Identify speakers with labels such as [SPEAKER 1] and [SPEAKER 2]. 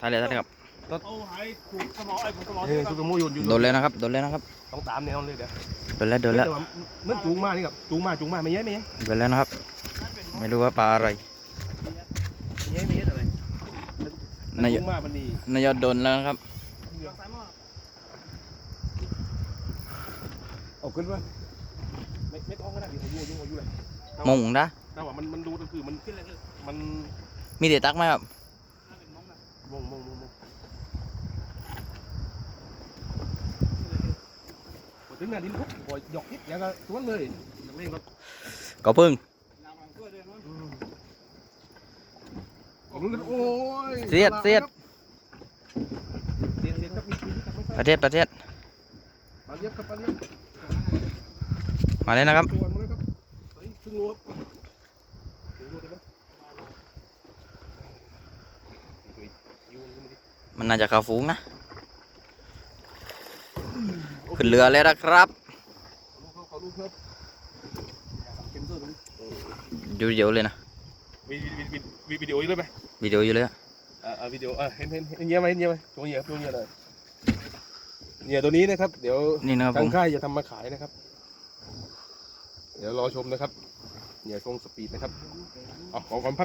[SPEAKER 1] ถ่ายเลยถ่ายเลยครับ
[SPEAKER 2] เอาหายขูดสมองไอ้ขูดสมอง
[SPEAKER 3] เออคือมูอยู่อยู่
[SPEAKER 1] โดนเลยนะครับโดนเลยนะครับ
[SPEAKER 3] ต้องตามแนวเลยเดี๋ยว
[SPEAKER 1] โดนแล้วโดนแล้ว
[SPEAKER 3] แต่ว่าเหมื่อนจูงมานี่กับจูงมาจูงมาไม่เยอะไม่เยอะ
[SPEAKER 1] โดนแล้วนะครับ ไม่รู้ว่าปลาอะไร
[SPEAKER 3] ไม่เยอะไม่เยอะอะไร
[SPEAKER 1] นาย
[SPEAKER 3] จูงมามันนี่
[SPEAKER 1] นายโดนแล้วนะครับ
[SPEAKER 3] เอาขึ้นมาไม่ไม่ต้องก็ได้เดี๋ยวเขายุ่งยุ่งยุ่งเลย
[SPEAKER 1] มงนะ
[SPEAKER 3] แต่ว่ามันมันดูก็คือมันมัน
[SPEAKER 1] มีเด็ตักไหมครับ
[SPEAKER 3] ม งมงมงมงพอถึงงานดินปุ๊บปล่อยหยอกนิดแล้วก็สวนเลยนักเล่นก็
[SPEAKER 1] ก็พึ่ง
[SPEAKER 3] อืมออกลุ้นกันโอ้ย
[SPEAKER 1] เสียดเสียด
[SPEAKER 3] เสียดเสียดครับมีชีวิตครับไม่
[SPEAKER 1] ป
[SPEAKER 3] ใช่
[SPEAKER 1] ระเทศประเทศ
[SPEAKER 3] ปลาเย็บครับปลาเย็บ
[SPEAKER 1] มาเลยนะครับ
[SPEAKER 3] มาดิ
[SPEAKER 1] มันน่าจะเข้าฝูงนะ ขึ้นเรือแล้วนะครับ
[SPEAKER 3] ขอลูกครับขอลูกครับเข็มเสื้อตรงนี้
[SPEAKER 1] อยู่เดี๋ยวเลยนะ
[SPEAKER 3] มีมีมีมีวิดีโออยู่ด้วยไหม
[SPEAKER 1] วิดีโออยู่เลยอะ
[SPEAKER 3] อ่าอ่าวิดีโออ่าเห็นเห็นเห็นเงี้ยไหมเห็นเงี้ยไหมตัวเหยียบตัวเหยียบเลยเหยียบตัวนี้นะครับ เดี๋ยว
[SPEAKER 1] นี่นะครับผ
[SPEAKER 3] ทาง
[SPEAKER 1] ม
[SPEAKER 3] ค่ายจะทำมาขายนะครับ เดี๋ยวรอชมนะครับเหยียบทรงสปีดนะครับเอาของความพัก